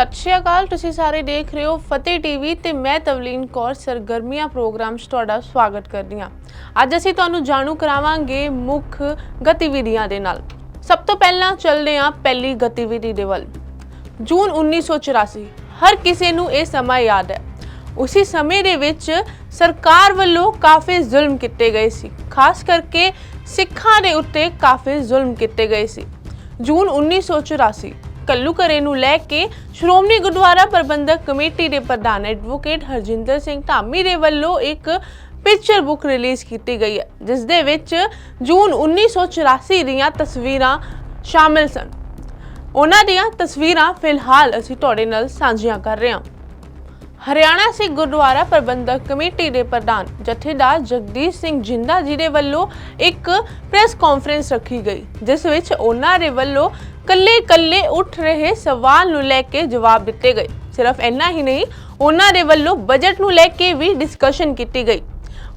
ਸਤਿ ਸ਼੍ਰੀ ਅਕਾਲ, ਤੁਸੀਂ ਸਾਰੇ ਦੇਖ ਰਹੇ ਹੋ ਫਤਿਹ ਟੀਵੀ ਤੇ ਮੈਂ ਤਵਲੀਨ ਕੌਰ ਸਰਗਰਮੀਆਂ ਪ੍ਰੋਗਰਾਮ 'ਚ ਤੁਹਾਡਾ ਸਵਾਗਤ ਕਰਦੀ ਹਾਂ। ਅੱਜ ਅਸੀਂ ਤੁਹਾਨੂੰ ਜਾਣੂ ਕਰਾਵਾਂਗੇ ਮੁੱਖ ਗਤੀਵਿਧੀਆਂ ਦੇ ਨਾਲ। ਸਭ ਤੋਂ ਪਹਿਲਾਂ ਚੱਲਦੇ ਹਾਂ ਪਹਿਲੀ ਗਤੀਵਿਧੀ ਦੇ ਵੱਲ। ਜੂਨ 1984 ਹਰ ਕਿਸੇ ਨੂੰ ਇਹ ਸਮਾਂ ਯਾਦ ਹੈ। ਉਸੇ ਸਮੇਂ ਦੇ ਵਿੱਚ ਸਰਕਾਰ ਵੱਲੋਂ ਕਾਫੀ ਜ਼ੁਲਮ ਕੀਤੇ ਗਏ ਸੀ। ਖਾਸ ਕਰਕੇ ਸਿੱਖਾਂ ਦੇ ਉੱਤੇ ਕਾਫੀ ਜ਼ੁਲਮ ਕੀਤੇ ਗਏ ਸੀ। ਜੂਨ 1984 ਕੱਲੂ ਨੂੰ ਲੈ ਕੇ ਸ਼੍ਰੋਮਣੀ ਗੁਰਦੁਆਰਾ ਪ੍ਰਬੰਧਕ ਕਮੇਟੀ ਦੇ ਪ੍ਰਧਾਨ ਐਡਵੋਕੇਟ ਹਰਜਿੰਦਰ ਸਿੰਘ ਧਾਮੀ ਦੇ ਵੱਲੋਂ ਇੱਕ ਪਿਕਚਰ ਬੁੱਕ ਰਿਲੀਜ਼ ਕੀਤੀ ਗਈ ਹੈ, ਜਿਸ ਦੇ ਵਿੱਚ ਜੂਨ 1984 ਦੀਆਂ ਤਸਵੀਰਾਂ ਸ਼ਾਮਿਲ ਸਨ। ਉਹਨਾਂ ਦੀਆਂ ਤਸਵੀਰਾਂ ਫਿਲਹਾਲ ਅਸੀਂ ਤੁਹਾਡੇ ਨਾਲ ਸਾਂਝੀਆਂ ਕਰ ਰਹੇ ਹਾਂ। ਹਰਿਆਣਾ ਸਿੱਖ ਗੁਰਦੁਆਰਾ ਪ੍ਰਬੰਧਕ ਕਮੇਟੀ ਦੇ ਪ੍ਰਧਾਨ ਜਥੇਦਾਰ ਜਗਦੀਸ਼ ਸਿੰਘ ਜਿੰਦਾ ਜੀ ਦੇ ਵੱਲੋਂ ਇੱਕ ਪ੍ਰੈਸ ਕਾਨਫਰੰਸ ਰੱਖੀ ਗਈ, ਜਿਸ ਵਿੱਚ ਉਹਨਾਂ ਦੇ ਵੱਲੋਂ ਕੱਲੇ-ਕੱਲੇ ਉੱਠ ਰਹੇ ਸਵਾਲ ਨੂੰ ਲੈ ਕੇ ਜਵਾਬ ਦਿੱਤੇ ਗਏ। ਸਿਰਫ ਇੰਨਾ ਹੀ ਨਹੀਂ, ਉਹਨਾਂ ਦੇ ਵੱਲੋਂ ਬਜਟ ਨੂੰ ਲੈ ਕੇ ਵੀ ਡਿਸਕਸ਼ਨ ਕੀਤੀ ਗਈ।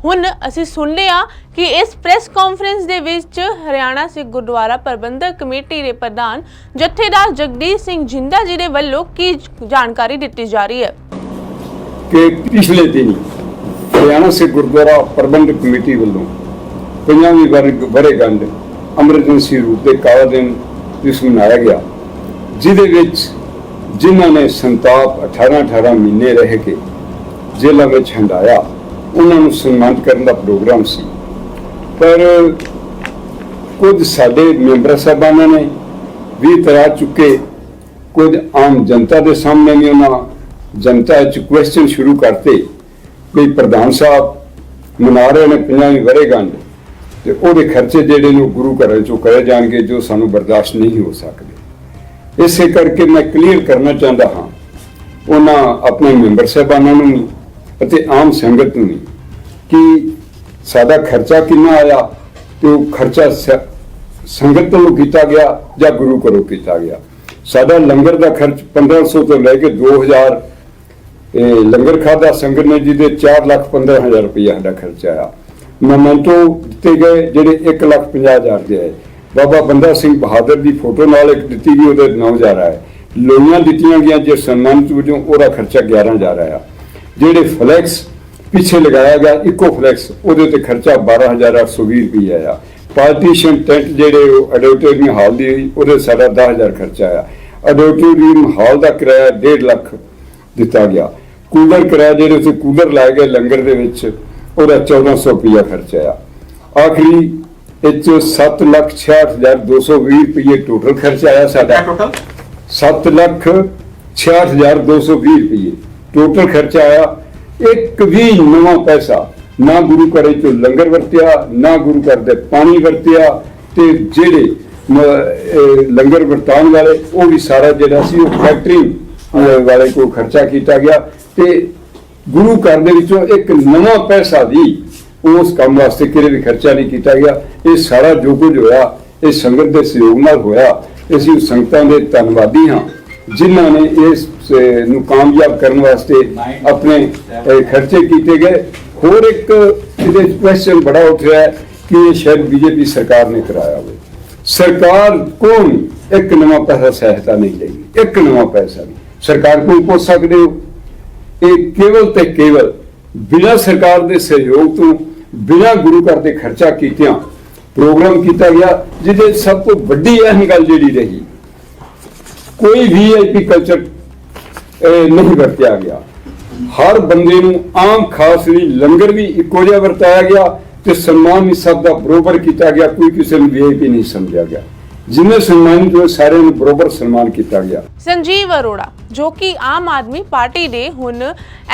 ਹੁਣ ਅਸੀਂ ਸੁਣਦੇ ਹਾਂ ਕਿ ਇਸ ਪ੍ਰੈਸ ਕਾਨਫਰੰਸ ਦੇ ਵਿੱਚ ਹਰਿਆਣਾ ਸਿੱਖ ਗੁਰਦੁਆਰਾ ਪ੍ਰਬੰਧਕ ਕਮੇਟੀ ਦੇ ਪ੍ਰਧਾਨ ਜਥੇਦਾਰ ਜਗਦੀਸ਼ ਸਿੰਘ ਜਿੰਦਾ ਜੀ ਦੇ ਵੱਲੋਂ ਕੀ ਜਾਣਕਾਰੀ ਦਿੱਤੀ ਜਾ ਰਹੀ ਹੈ? ਕਿ ਪਿਛਲੇ ਦਿਨ ਹਰਿਆਣਾ ਸਿੱਖ ਗੁਰਦੁਆਰਾ ਪ੍ਰਬੰਧਕ ਕਮੇਟੀ ਵੱਲੋਂ ਪੰਜਾਬੀ ਵਰਗ ਵਰੇਗੰਢ ਐਮਰਜੈਂਸੀ ਰੂਪ ਦੇ ਕਾਲਾ ਦਿਨ ਇਸ ਮਨਾਇਆ ਗਿਆ, ਜਿਹਦੇ ਵਿੱਚ ਜਿਨ੍ਹਾਂ ਨੇ ਸੰਤਾਪ 18 18 ਮਹੀਨੇ ਰਹਿ ਕੇ ਜੇਲ੍ਹਾਂ ਵਿੱਚ ਹੰਡਾਇਆ ਉਹਨਾਂ ਨੂੰ ਸਨਮਾਨਿਤ ਕਰਨ ਦਾ ਪ੍ਰੋਗਰਾਮ ਸੀ। ਪਰ ਕੁਝ ਸਾਡੇ ਮੈਂਬਰ ਸਾਹਿਬਾਨਾਂ ਨੇ ਵੀ ਤਰਾ ਚੁੱਕੇ, ਕੁਝ ਆਮ ਜਨਤਾ ਦੇ ਸਾਹਮਣੇ ਵੀ ਉਹਨਾਂ ਜਨਤਾ ਚ ਕੁਐਸਚਨ ਸ਼ੁਰੂ ਕਰਤੇ ਵੀ ਪ੍ਰਧਾਨ ਸਾਹਿਬ, ਮਨਾ ਰਹੇ ਨੇ ਪੰਜਾਬੀ ਵਰੇਗੰਢ ਤੇ ਉਹਦੇ ਖਰਚੇ ਜਿਹੜੇ ਨੇ ਉਹ ਗੁਰੂ ਘਰਾਂ ਚੋਂ ਕਰੇ ਜਾਣਗੇ ਜੋ ਸਾਨੂੰ ਬਰਦਾਸ਼ਤ ਨਹੀਂ ਹੋ ਸਕਦੇ। ਇਸੇ ਕਰਕੇ ਮੈਂ ਕਲੀਅਰ ਕਰਨਾ ਚਾਹੁੰਦਾ ਹਾਂ, ਉਹਨਾਂ ਆਪਣੇ ਮੈਂਬਰ ਸਾਹਿਬਾਨਾਂ ਨੂੰ ਵੀ ਅਤੇ ਆਮ ਸੰਗਤ ਨੂੰ ਵੀ ਕਿ ਸਾਡਾ ਖਰਚਾ ਕਿੰਨਾ ਆਇਆ ਤੇ ਉਹ ਖਰਚਾ ਸ- ਸੰਗਤ ਤੋਂ ਕੀਤਾ ਗਿਆ ਜਾਂ ਗੁਰੂ ਘਰੋਂ ਕੀਤਾ ਗਿਆ। ਸਾਡਾ ਲੰਗਰ ਦਾ ਖਰਚ 1500 ਤੋਂ ਲੈ ਕੇ 2000 ਇਹ ਲੰਗਰ ਖਾਦਾ ਸੰਗਤ ਨੇ, ਜਿਹਦੇ 4 ਲੱਖ 15 ਹਜ਼ਾਰ ਰੁਪਇਆ ਦਾ ਖਰਚਾ ਆਇਆ। ਮਮੈਂਟੋ ਦਿੱਤੇ ਗਏ ਜਿਹੜੇ 1 ਲੱਖ 50 ਹਜ਼ਾਰ ਦੇ ਆਏ। ਬਾਬਾ ਬੰਦਾ ਸਿੰਘ ਬਹਾਦਰ ਦੀ ਫੋਟੋ ਨਾਲ ਇੱਕ ਦਿੱਤੀ ਗਈ ਉਹਦੇ 9000 ਆਏ ਲੋਈਆਂ ਦਿੱਤੀਆਂ ਗਈਆਂ ਜੇ ਸਨਮਾਨਿਤ ਵਜੋਂ ਉਹਦਾ ਖਰਚਾ 11000 ਆਇਆ ਜਿਹੜੇ ਫਲੈਕਸ ਪਿੱਛੇ ਲਗਾਇਆ ਗਿਆ ਇਕੋ ਫਲੈਕਸ ਉਹਦੇ ਤੇ ਖਰਚਾ 12820 ਰੁਪਏ ਆਇਆ। ਪਾਰਟੀਸ਼ਨ ਟੈਂਟ ਜਿਹੜੇ ਉਹ ਐਡਵਰਟਾਈਜ਼ਿੰਗ ਹਾਲ ਦੀ ਹੋਈ, ਉਹਦੇ ਸਾਡਾ 10000 ਖਰਚਾ ਆਇਆ। ਐਡਵਰਟਾਈਜ਼ਿੰਗ ਹਾਲ ਦਾ ਕਿਰਾਇਆ 1.5 ਲੱਖ ਦਿੱਤਾ ਗਿਆ। ਕੂਲਰ ਕਿਰਾਇਆ ਜਿਹੜੇ ਉੱਥੇ ਕੂਲਰ ਲਾਏ ਗਏ ਲੰਗਰ ਦੇ ਵਿੱਚ ਉਹਦਾ 1400 ਰੁਪਇਆ ਖਰਚਾ ਆਇਆ। ਆਖਰੀ ਇਹ 'ਚ 766220 ਰੁਪਏ ਟੋਟਲ ਖਰਚਾ ਆਇਆ ਸਾਡਾ। ਟੋਟਲ 7 ਲੱਖ 66220 ਰੁਪਏ ਟੋਟਲ ਖਰਚਾ ਆਇਆ। ਇੱਕ ਵੀ ਨਵਾਂ ਪੈਸਾ ਨਾ ਗੁਰੂ ਘਰੇ ਚੋਂ ਲੰਗਰ ਵਰਤਿਆ ਨਾ ਗੁਰੂ ਘਰ ਦੇ ਪਾਣੀ ਵਰਤਿਆ ਤੇ ਜਿਹੜੇ ਲੰਗਰ ਵਰਤਾਉਣ ਵਾਲੇ ਉਹ ਵੀ ਸਾਰਾ ਜਿਹੜਾ ਸੀ ਉਹ ਫੈਕਟਰੀ ਵਾਲੇ ਕੋਲ ਖਰਚਾ ਕੀਤਾ ਗਿਆ ਤੇ ਗੁਰੂ ਘਰ ਦੇ ਵਿੱਚੋਂ ਇੱਕ ਨਵਾਂ ਪੈਸਾ ਵੀ ਉਸ ਕੰਮ ਵਾਸਤੇ ਕਿਤੇ ਵੀ ਖਰਚਾ ਨਹੀਂ ਕੀਤਾ ਗਿਆ। ਇਹ ਸਾਰਾ ਜੋ ਕੁਝ ਹੋਇਆ, ਇਹ ਸੰਗਤ ਦੇ ਸਹਿਯੋਗ ਨਾਲ ਹੋਇਆ। ਅਸੀਂ ਸੰਗਤਾਂ ਦੇ ਧੰਨਵਾਦੀ ਹਾਂ, ਜਿਨ੍ਹਾਂ ਨੇ ਇਸ ਨੂੰ ਕਾਮਯਾਬ ਕਰਨ ਵਾਸਤੇ ਆਪਣੇ ਖਰਚੇ ਕੀਤੇ ਗਏ। ਹੋਰ ਇੱਕ ਇਹਦੇ ਕੁਐਸਚਨ ਬੜਾ ਉੱਠ ਰਿਹਾ ਕਿ ਇਹ ਸ਼ਾਇਦ ਬੀਜੇਪੀ ਸਰਕਾਰ ਨੇ ਕਰਾਇਆ ਹੋਵੇ। ਸਰਕਾਰ ਕੋਲ ਇੱਕ ਨਵਾਂ ਪੈਸਾ ਸਹਾਇਤਾ ਨਹੀਂ ਲਈ। ਇੱਕ ਨਵਾਂ ਪੈਸਾ ਨਹੀਂ। ਸਰਕਾਰ ਕੋਲ ਪੁੱਛ ਸਕਦੇ ਹੋ ਇਹ ਕੇਵਲ ਤੇ ਕੇਵਲ ਬਿਨਾਂ ਸਰਕਾਰ ਦੇ ਸਹਿਯੋਗ ਤੋਂ, ਬਿਨਾਂ ਗੁਰੂ ਘਰ ਦੇ ਖਰਚਾ ਕੀਤਿਆਂ ਪ੍ਰੋਗਰਾਮ ਕੀਤਾ ਗਿਆ, ਜਿਹਦੇ ਸਭ ਤੋਂ ਵੱਡੀ ਅਹਿਮ ਗੱਲ ਜਿਹੜੀ ਰਹੀ, ਕੋਈ ਵੀਆਈਪੀ ਕਲਚਰ ਨਹੀਂ ਵਰਤਿਆ ਗਿਆ। ਹਰ ਬੰਦੇ ਨੂੰ ਆਮ ਖਾਸ ਲਈ ਲੰਗਰ ਵੀ ਇੱਕੋ ਜਿਹਾ ਵਰਤਾਇਆ ਗਿਆ ਤੇ ਸਨਮਾਨ ਵੀ ਸਭ ਦਾ ਬਰੋਬਰ ਕੀਤਾ ਗਿਆ, ਕੋਈ ਕਿਸੇ ਨੂੰ ਵੀਆਈਪੀ ਨਹੀਂ ਸਮਝਿਆ ਗਿਆ। ਜਿੰਨੇ ਸਨਮਾਨਿਤ ਹੋਏ ਸਾਰਿਆਂ ਨੂੰ ਬਰੋਬਰ ਸਨਮਾਨ ਕੀਤਾ ਗਿਆ। ਸੰਜੀਵ ਅਰੋੜਾ ਜੋ ਕਿ ਆਮ ਆਦਮੀ ਪਾਰਟੀ ਦੇ ਹੁਣ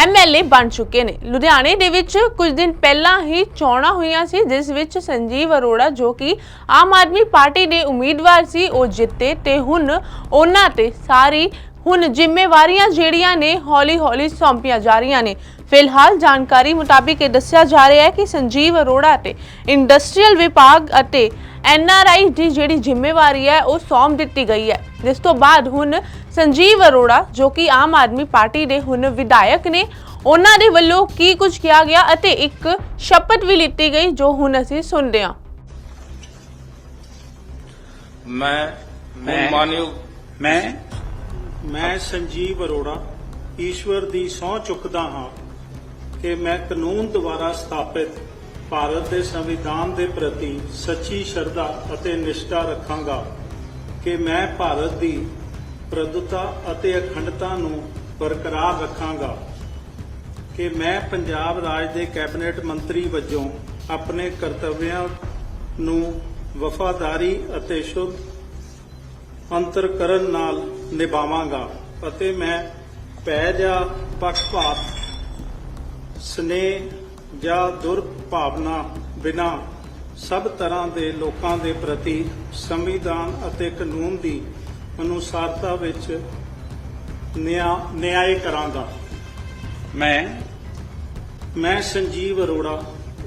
ਐਮਐਲਏ ਬਣ ਚੁੱਕੇ ਨੇ। ਲੁਧਿਆਣੇ ਦੇ ਵਿੱਚ ਕੁਝ ਦਿਨ ਪਹਿਲਾਂ ਹੀ ਚੋਣਾਂ ਹੋਈਆਂ ਸੀ, ਜਿਸ ਵਿੱਚ ਸੰਜੀਵ ਅਰੋੜਾ ਜੋ ਕਿ ਆਮ ਆਦਮੀ ਪਾਰਟੀ ਦੇ ਉਮੀਦਵਾਰ ਸੀ, ਉਹ ਜਿੱਤੇ ਤੇ ਹੁਣ ਉਹਨਾਂ ਤੇ ਸਾਰੀ ਹੁਣ ਜ਼ਿੰਮੇਵਾਰੀਆਂ ਜਿਹੜੀਆਂ ਨੇ ਹੌਲੀ-ਹੌਲੀ ਸੌਂਪੀਆਂ ਜਾ ਰਹੀਆਂ ਨੇ। ਫਿਲਹਾਲ ਜਾਣਕਾਰੀ ਮੁਤਾਬਿਕ ਇਹ ਦੱਸਿਆ ਜਾ ਰਿਹਾ ਹੈ ਕਿ ਸੰਜੀਵ ਅਰੋੜਾ ਤੇ ਇੰਡਸਟਰੀਅਲ ਵਿਭਾਗ ਅਤੇ ਐਨਆਰਆਈ ਦੀ ਜਿਹੜੀ ਜ਼ਿੰਮੇਵਾਰੀ ਹੈ ਉਹ ਸੌਂਪ ਦਿੱਤੀ ਗਈ ਹੈ। ਜਿਸ ਤੋਂ ਬਾਅਦ ਹੁਣ ਸੰਜੀਵ ਅਰੋੜਾ ਜੋ ਕਿ ਆਮ ਆਦਮੀ ਪਾਰਟੀ ਦੇ ਹੁਣ ਵਿਧਾਇਕ ਨੇ ਉਹਨਾਂ ਦੇ ਵੱਲੋਂ ਕੀ ਕੁਝ ਕਿਹਾ ਗਿਆ ਅਤੇ ਇੱਕ ਸ਼ਪਥ ਵੀ ਲਿੱਤੀ ਗਈ ਜੋ ਹੁਣ ਅਸੀਂ ਸੁਣਦੇ ਹਾਂ। ਮੈਂ ਮੈਂ- ਮਾਨਯੋਗ ਮੈਂ ਮੈਂ ਸੰਜੀਵ ਅਰੋੜਾ ਈਸ਼ਵਰ ਦੀ ਸਹੁੰ ਚੁੱਕਦਾ ਹਾਂ। ਕਿ ਮੈਂ ਕਾਨੂੰਨ ਦੁਆਰਾ ਸਥਾਪਿਤ ਭਾਰਤ ਦੇ ਸੰਵਿਧਾਨ ਦੇ ਪ੍ਰਤੀ ਸੱਚੀ ਸ਼ਰਧਾ ਅਤੇ ਨਿਸ਼ਠਾ ਰੱਖਾਂਗਾ ਕਿ ਮੈਂ ਭਾਰਤ ਦੀ ਪ੍ਰਭੁਤਾ ਅਤੇ ਅਖੰਡਤਾ ਨੂੰ ਬਰਕਰਾਰ ਰੱਖਾਂਗਾ। ਕਿ ਮੈਂ ਪੰਜਾਬ ਰਾਜ ਦੇ ਕੈਬਨਿਟ ਮੰਤਰੀ ਵਜੋਂ ਆਪਣੇ ਕਰਤੱਵਿਆਂ ਨੂੰ ਵਫਾਦਾਰੀ ਅਤੇ ਸ਼ੁੱਧ ਅੰਤਰਕਰਨ ਨਾਲ ਨਿਭਾਵਾਂਗਾ ਅਤੇ ਮੈਂ ਪੈ ਜਾ ਪੱਖਪਾਤ ਸਨੇਹ ਜਾਂ ਦੁਰਭਾਵਨਾ ਬਿਨਾ ਸਭ ਤਰ੍ਹਾਂ ਦੇ ਲੋਕਾਂ ਦੇ ਪ੍ਰਤੀ ਸੰਵਿਧਾਨ ਅਤੇ ਕਾਨੂੰਨ ਦੀ ਅਨੁਸਾਰਤਾ ਵਿੱਚ ਨਿਆਂ ਕਰਾਂਗਾ। ਮੈਂ ਮੈਂ ਸੰਜੀਵ ਅਰੋੜਾ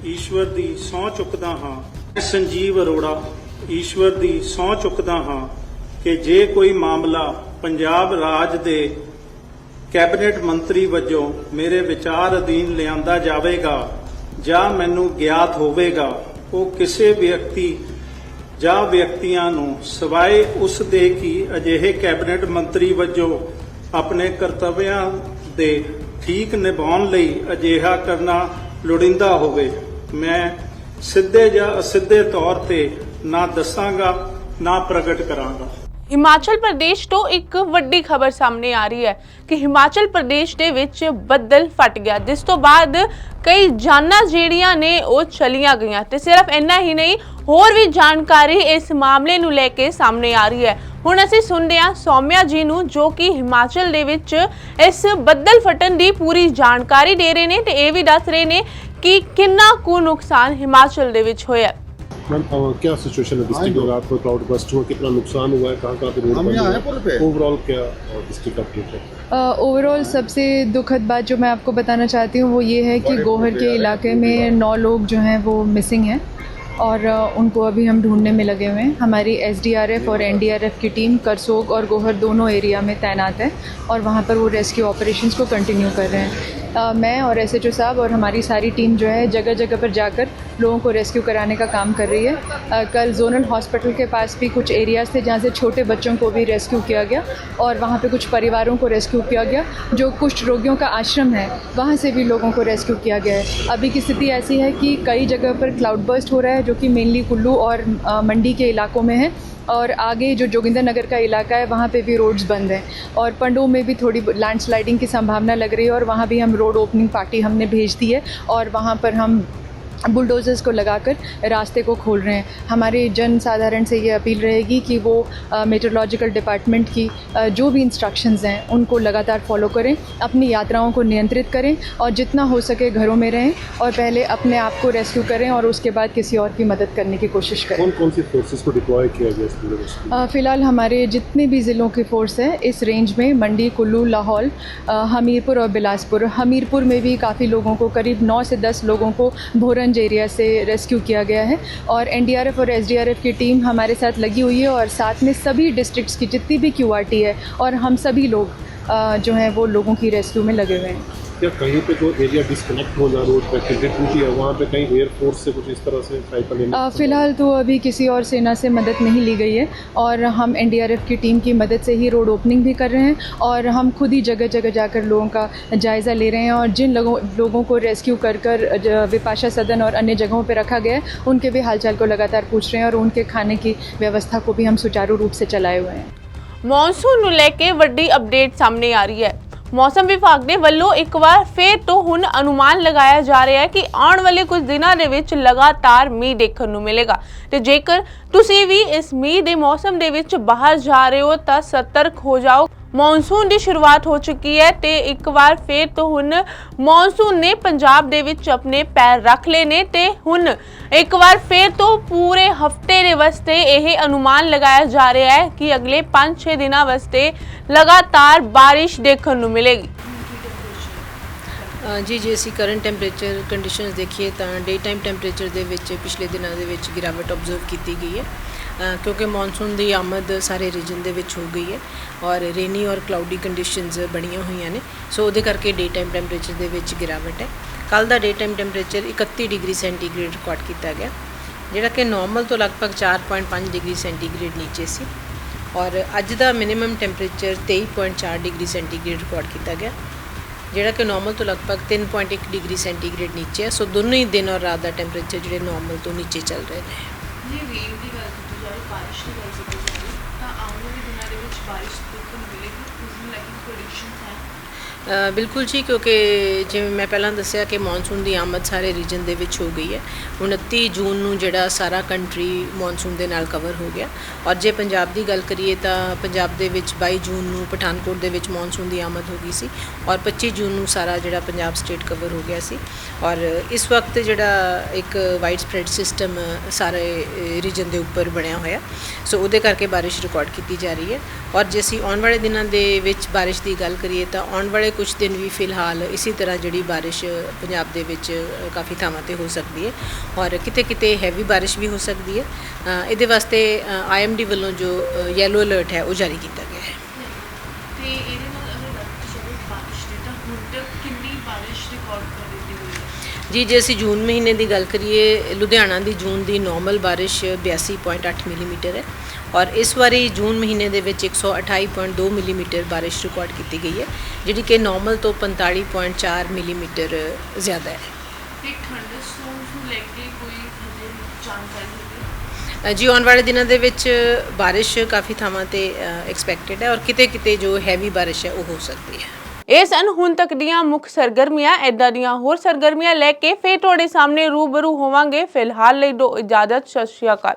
ਈਸ਼ਵਰ ਦੀ ਸਹੁੰ ਚੁੱਕਦਾ ਹਾਂ। ਮੈਂ ਸੰਜੀਵ ਅਰੋੜਾ ਈਸ਼ਵਰ ਦੀ ਸਹੁੰ ਚੁੱਕਦਾ ਹਾਂ ਕਿ ਜੇ ਕੋਈ ਮਾਮਲਾ ਪੰਜਾਬ ਰਾਜ ਦੇ ਕੈਬਨਿਟ ਮੰਤਰੀ ਵਜੋਂ ਮੇਰੇ ਵਿਚਾਰ ਅਧੀਨ ਲਿਆਂਦਾ ਜਾਵੇਗਾ ਜਾਂ ਮੈਨੂੰ ਗਿਆਤ ਹੋਵੇਗਾ, ਉਹ ਕਿਸੇ ਵਿਅਕਤੀ ਜਾਂ ਵਿਅਕਤੀਆਂ ਨੂੰ ਸਿਵਾਏ ਉਸ ਦੇ ਕਿ ਅਜਿਹੇ ਕੈਬਨਿਟ ਮੰਤਰੀ ਵਜੋਂ ਆਪਣੇ ਕਰਤੱਵਿਆਂ ਦੇ ਠੀਕ ਨਿਭਾਉਣ ਲਈ ਅਜਿਹਾ ਕਰਨਾ ਲੋੜੀਂਦਾ ਹੋਵੇ। ਮੈਂ ਸਿੱਧੇ ਜਾਂ ਅਸਿੱਧੇ ਤੌਰ ਤੇ ਨਾ ਦੱਸਾਂਗਾ, ਨਾ ਪ੍ਰਗਟ ਕਰਾਂਗਾ। ਹਿਮਾਚਲ ਪ੍ਰਦੇਸ਼ ਤੋਂ ਇੱਕ ਵੱਡੀ ਖਬਰ ਸਾਹਮਣੇ ਆ ਰਹੀ ਹੈ ਕਿ ਹਿਮਾਚਲ ਪ੍ਰਦੇਸ਼ ਦੇ ਵਿੱਚ ਬੱਦਲ ਫਟ ਗਿਆ। ਜਿਸ ਤੋਂ ਬਾਅਦ ਕਈ ਜਾਨਾਂ ਜਿਹੜੀਆਂ ਨੇ ਉਹ ਚਲੀਆਂ ਗਈਆਂ ਤੇ ਸਿਰਫ ਇੰਨਾ ਹੀ ਨਹੀਂ, ਹੋਰ ਵੀ ਜਾਣਕਾਰੀ ਇਸ ਮਾਮਲੇ ਨੂੰ ਲੈ ਕੇ ਸਾਹਮਣੇ ਆ ਰਹੀ ਹੈ। ਹੁਣ ਅਸੀਂ ਸੁਣਦੇ ਹਾਂ ਸੌਮਿਆ ਜੀ ਨੂੰ, ਜੋ ਕਿ ਹਿਮਾਚਲ ਦੇ ਵਿੱਚ ਇਸ ਬੱਦਲ ਫਟਣ ਦੀ ਪੂਰੀ ਜਾਣਕਾਰੀ ਦੇ ਰਹੇ ਨੇ ਤੇ ਇਹ ਵੀ ਦੱਸ ਰਹੇ ਨੇ ਕਿ ਕਿੰਨਾ ਕੁ ਨੁਕਸਾਨ ਹਿਮਾਚਲ ਦੇ ਵਿੱਚ ਹੋਇਆ। मैम क्या सिचुएशन है? डिस्ट्रिक्ट में रात को क्लाउड बस्ट हुआ कितना नुकसान हुआ है? कहाँ कहाँ पे रोड हम बंद यहाँ पे। ओवरऑल क्या डिस्ट्रिक्ट अपडेट है? ओवरऑल सबसे दुखद बात जो मैं आपको बताना चाहती हूँ वो ये है कि गोहर के इलाके में नौ लोग जो हैं वो मिसिंग हैं। और उनको अभी हम ढूँढने में लगे हुए हैं। हमारी एसडीआरएफ और एनडीआरएफ की टीम करसोग और गोहर दोनों एरिया में तैनात है और वहाँ पर वो रेस्क्यू ऑपरेशंस को कंटिन्यू कर रहे हैं। अ, मैं और एसएचओ साहब और हमारी सारी टीम जो है जगह जगह पर जाकर लोगों को रेस्क्यू कराने का काम कर रही है। अ, कल जोनल हॉस्पिटल के पास भी कुछ एरियाज़ थे जहाँ से छोटे बच्चों को भी रेस्क्यू किया गया और वहाँ पे कुछ परिवारों को रेस्क्यू किया गया जो कुछ रोगियों का आश्रम है वहाँ से भी लोगों को रेस्क्यू किया गया है। अभी की स्थिति ऐसी है कि कई जगह पर क्लाउड बर्स्ट हो रहा है जो कि मेनली कुल्लू और मंडी के इलाकों में है। और आगे जो जोगिंदर नगर का इलाका है, वहाँ पे भी रोड्स बंद हैं। और पंडो में भी थोड़ी लैंडस्लाइडिंग की संभावना लग रही है और वहाँ भी हम रोड ओपनिंग पार्टी हमने भेज दी है और वहाँ पर हम बुलडोजर्स को लगाकर रास्ते को खोल रहे हैं। हमारे जन साधारण से ये अपील रहेगी कि वो मेट्रोलॉजिकल डिपार्टमेंट की अ, जो भी इंस्ट्रक्शंस हैं उनको लगातार फॉलो करें अपनी यात्राओं को नियंत्रित करें और जितना हो सके घरों में रहें और पहले अपने आप को रेस्क्यू करें और उसके बाद किसी और की मदद करने की कोशिश करें। कौन कौन सी फोर्सेज को डिप्लॉय किया गया फ़िलहाल हमारे जितने भी ज़िलों की फोर्स है इस रेंज में मंडी कुल्लू लाहौल हमीरपुर और बिलासपुर। हमीरपुर में भी काफ़ी लोगों को करीब नौ से 10 लोगों को भोरंज एरिया से रेस्क्यू किया गया है और एनडीआरएफ और एसडीआरएफ की टीम हमारे साथ लगी हुई है और साथ में सभी डिस्ट्रिक्ट्स की जितनी भी क्यूआरटी है और हम सभी लोग जो हैं वो लोगों की रेस्क्यू में लगे हुए हैं। क्या कहीं पे जो एरिया डिस्कनेक्ट हो जा रोड पे खिल्ली टूटी है वहाँ पे कहीं एयरफोर्स से कुछ इस तरह से सहायता फ़िलहाल तो अभी किसी और सेना से मदद नहीं ली गई है और हम एनडीआरएफ की टीम की मदद से ही रोड ओपनिंग भी कर रहे हैं और हम खुद ही जगह जगह जाकर लोगों का जायज़ा ले रहे हैं और जिन लोगों लोगों को रेस्क्यू कर कर विपाशा सदन और अन्य जगहों पर रखा गया है उनके भी हालचाल को लगातार पूछ रहे हैं और उनके खाने की व्यवस्था को भी हम सुचारू रूप से चलाए हुए हैं। मानसून लेके वीडी अपडेट सामने आ रही है। ਮੌਸਮ ਵਿਭਾਗ ਦੇ ਵੱਲੋਂ ਇੱਕ ਵਾਰ ਫੇਰ ਤੋਂ ਹੁਣ ਅਨੁਮਾਨ ਲਗਾਇਆ ਜਾ ਰਿਹਾ ਹੈ ਕਿ ਆਉਣ ਵਾਲੇ ਕੁਝ ਦਿਨਾਂ ਦੇ ਵਿੱਚ ਲਗਾਤਾਰ ਮੀਂਹ ਦੇਖਣ ਨੂੰ ਮਿਲੇਗਾ। ਤੇ ਜੇਕਰ ਤੁਸੀਂ ਵੀ ਇਸ ਮੀਂਹ ਦੇ ਮੌਸਮ ਦੇ ਵਿੱਚ ਬਾਹਰ ਜਾ ਰਹੇ ਹੋ ਤਾਂ ਸਤਰਕ ਹੋ ਜਾਓ। ਮੌਨਸੂਨ ਦੀ ਸ਼ੁਰੂਆਤ ਹੋ ਚੁੱਕੀ ਹੈ ਤੇ ਇੱਕ ਵਾਰ ਫੇਰ ਤੋਂ ਹੁਣ ਮੌਨਸੂਨ ਨੇ ਪੰਜਾਬ ਦੇ ਵਿੱਚ ਆਪਣੇ ਪੈਰ ਰੱਖ ਲਏ ਨੇ ਤੇ ਹੁਣ ਇੱਕ ਵਾਰ ਫੇਰ ਤੋਂ ਪੂਰੇ ਹਫ਼ਤੇ ਦੇ ਵਾਸਤੇ ਇਹ ਅਨੁਮਾਨ ਲਗਾਇਆ ਜਾ ਰਿਹਾ ਹੈ ਕਿ ਅਗਲੇ 5-6 ਦਿਨਾਂ ਵਾਸਤੇ ਲਗਾਤਾਰ ਬਾਰਿਸ਼ ਦੇਖਣ ਨੂੰ ਮਿਲੇਗੀ। ਜੀ, ਜੇ ਅਸੀਂ ਕਰੰਟ ਟੈਂਪਰੇਚਰ ਕੰਡੀਸ਼ਨਸ ਦੇਖੀਏ ਤਾਂ ਡੇ ਟਾਈਮ ਟੈਂਪਰੇਚਰ ਦੇ ਵਿੱਚ ਪਿਛਲੇ ਦਿਨਾਂ ਦੇ ਵਿੱਚ ਗਿਰਾਵਟ ਆਬਜ਼ਰਵ ਕੀਤੀ ਗਈ ਹੈ। ਕਿਉਂਕਿ ਮੌਨਸੂਨ ਦੀ ਆਮਦ ਸਾਰੇ ਰੀਜਨ ਦੇ ਵਿੱਚ ਹੋ ਗਈ ਹੈ ਔਰ ਰੇਨੀ ਔਰ ਕਲਾਉਡੀ ਕੰਡੀਸ਼ਨਸ ਬਣੀਆਂ ਹੋਈਆਂ ਨੇ। ਸੋ ਉਹਦੇ ਕਰਕੇ ਡੇ ਟਾਈਮ ਟੈਂਪਰੇਚਰ ਦੇ ਵਿੱਚ ਗਿਰਾਵਟ ਹੈ। ਕੱਲ ਦਾ day time temperature 31 degree centigrade record ਕੀਤਾ ਗਿਆ, ਜਿਹੜਾ ਕਿ ਨਾਰਮਲ ਤੋਂ ਲਗਭਗ 4.5 ਡਿਗਰੀ ਸੈਂਟੀਗ੍ਰੇਡ ਨੀਚੇ ਸੀ ਔਰ ਅੱਜ ਦਾ minimum temperature 23.4 degree centigrade record ਕੀਤਾ ਗਿਆ। ਜਿਹੜਾ ਕਿ ਨਾਰਮਲ ਤੋਂ ਲਗਭਗ 3.1 ਡਿਗਰੀ ਸੈਂਟੀਗ੍ਰੇਡ ਨੀਚੇ ਹੈ ਸੋ ਦੋਨੋਂ ਹੀ ਦਿਨ ਔਰ ਰਾਤ ਦਾ ਟੈਂਪਰੇਚਰ ਜਿਹੜੇ ਨਾਰਮਲ ਤੋਂ ਨੀਚੇ ਚੱਲ ਰਹੇ ਨੇ। ਇਹ ਰੇਨ ਦੀ ਗੱਲ ਕੀਤੀ ਜਾਵੇ ਬਾਰਿਸ਼ ਦੀ ਗੱਲ ਕੀਤੀ ਜਾਵੇ ਤਾਂ ਆਉਣ ਵਾਲੇ ਦਿਨਾਂ ਦੇ ਵਿੱਚ ਬਾਰਿਸ਼ ਦੇਖਣ ਨੂੰ ਮਿਲੇਗੀ ਉਸ ਨੂੰ ਲੈ ਕੇ ਪ੍ਰੈਡਿਕਸ਼ਨਸ ਹੈ। ਅ, ਬਿਲਕੁਲ ਜੀ, ਕਿਉਂਕਿ ਜਿਵੇਂ ਮੈਂ ਪਹਿਲਾਂ ਦੱਸਿਆ ਕਿ ਮੌਨਸੂਨ ਦੀ ਆਮਦ ਸਾਰੇ ਰੀਜਨ ਦੇ ਵਿੱਚ ਹੋ ਗਈ ਹੈ। 29 ਜੂਨ ਨੂੰ ਜਿਹੜਾ ਸਾਰਾ ਕੰਟਰੀ ਮੌਨਸੂਨ ਦੇ ਨਾਲ ਕਵਰ ਹੋ ਗਿਆ। ਔਰ ਜੇ ਪੰਜਾਬ ਦੀ ਗੱਲ ਕਰੀਏ ਤਾਂ ਪੰਜਾਬ ਦੇ ਵਿੱਚ 22 ਜੂਨ ਨੂੰ ਪਠਾਨਕੋਟ ਦੇ ਵਿੱਚ ਮੌਨਸੂਨ ਦੀ ਆਮਦ ਹੋ ਗਈ ਸੀ ਔਰ 25 ਜੂਨ ਨੂੰ ਸਾਰਾ ਜਿਹੜਾ ਪੰਜਾਬ ਸਟੇਟ ਕਵਰ ਹੋ ਗਿਆ ਸੀ। ਔਰ ਇਸ ਵਕਤ ਜਿਹੜਾ ਇੱਕ ਵਾਈਡ ਸਪਰੈਡ ਸਿਸਟਮ ਸਾਰੇ ਰੀਜਨ ਦੇ ਉੱਪਰ ਬਣਿਆ ਹੋਇਆ। ਸੋ ਉਹਦੇ ਕਰਕੇ ਬਾਰਿਸ਼ ਰਿਕਾਰਡ ਕੀਤੀ ਜਾ ਰਹੀ ਹੈ। ਔਰ ਜੇ ਅਸੀਂ ਆਉਣ ਵਾਲੇ ਦਿਨਾਂ ਦੇ ਵਿੱਚ ਬਾਰਿਸ਼ ਦੀ ਗੱਲ ਕਰੀਏ ਤਾਂ ਆਉਣ ਵਾਲੇ ਕੁਝ ਦਿਨ ਵੀ ਫਿਲਹਾਲ ਇਸੇ ਤਰ੍ਹਾਂ ਜਿਹੜੀ ਬਾਰਿਸ਼ ਪੰਜਾਬ ਦੇ ਵਿੱਚ ਕਾਫੀ ਥਾਵਾਂ ਤੇ ਹੋ ਸਕਦੀ ਹੈ ਔਰ ਕਿਤੇ ਕਿਤੇ ਹੈਵੀ ਬਾਰਿਸ਼ ਵੀ ਹੋ ਸਕਦੀ ਹੈ। ਇਹਦੇ ਵਾਸਤੇ ਆਈਐਮਡੀ ਵੱਲੋਂ ਜੋ ਯੈਲੋ ਅਲਰਟ ਹੈ ਉਹ ਜਾਰੀ ਕੀਤਾ ਗਿਆ ਹੈ ਤੇ ਇਹਦੇ ਨਾਲ ਅਗਰ ਗੱਲ ਕੀਤੀ ਜਾਵੇ ਬਾਰਿਸ਼ ਦੀ ਤਾਂ ਹੁਣ ਤੱਕ ਕਿੰਨੀ ਬਾਰਿਸ਼ ਰਿਕਾਰਡ ਕਰ ਦਿੱਤੀ ਹੋਈ ਹੈ ਜੀ ਜੇ ਅਸੀਂ ਜੂਨ ਮਹੀਨੇ ਦੀ ਗੱਲ ਕਰੀਏ ਲੁਧਿਆਣਾ ਦੀ ਜੂਨ ਦੀ ਨਾਰਮਲ ਬਾਰਿਸ਼ 82.8 ਮਿਲੀਮੀਟਰ ਹੈ ਔਰ ਇਸ ਵਾਰੀ ਜੂਨ ਮਹੀਨੇ ਦੇ ਵਿੱਚ 128.2 ਮਿਲੀਮੀਟਰ ਬਾਰਿਸ਼ ਰਿਕਾਰਡ ਕੀਤੀ ਗਈ ਹੈ ਜਿਹੜੀ ਕਿ ਨਾਰਮਲ ਤੋਂ 45.4 ਮਿਲੀਮੀਟਰ ਜ਼ਿਆਦਾ ਹੈ। ਤੇ ਥੰਡਰ ਸਟੋਰਮਸ ਨੂੰ ਲੈ ਕੇ ਕੋਈ ਹਜੇ ਜਾਣਕਾਰੀ ਹੋਵੇ ਅ, ਜੀ ਆਉਣ ਵਾਲੇ ਦਿਨਾਂ ਦੇ ਵਿੱਚ ਬਾਰਿਸ਼ ਕਾਫੀ ਥਾਵਾਂ ਤੇ ਐਕਸਪੈਕਟਡ ਹੈ ਔਰ ਕਿਤੇ ਕਿਤੇ ਜੋ ਹੈਵੀ ਬਾਰਿਸ਼ ਹੈ ਉਹ ਹੋ ਸਕਦੀ ਹੈ। ਇਹ ਸਨ ਹੁਣ ਤੱਕ ਦੀਆਂ ਮੁੱਖ ਸਰਗਰਮੀਆਂ ਐਦਾਂ ਦੀਆਂ ਹੋਰ ਸਰਗਰਮੀਆਂ ਲੈ ਕੇ ਫੇਰ ਤੁਹਾਡੇ ਸਾਹਮਣੇ ਰੂਬਰੂ ਹੋਵਾਂਗੇ। ਫਿਲਹਾਲ ਲਈ ਦੋ ਇਜਾਜ਼ਤ, ਸਤਿ ਸ਼੍ਰੀ ਅਕਾਲ।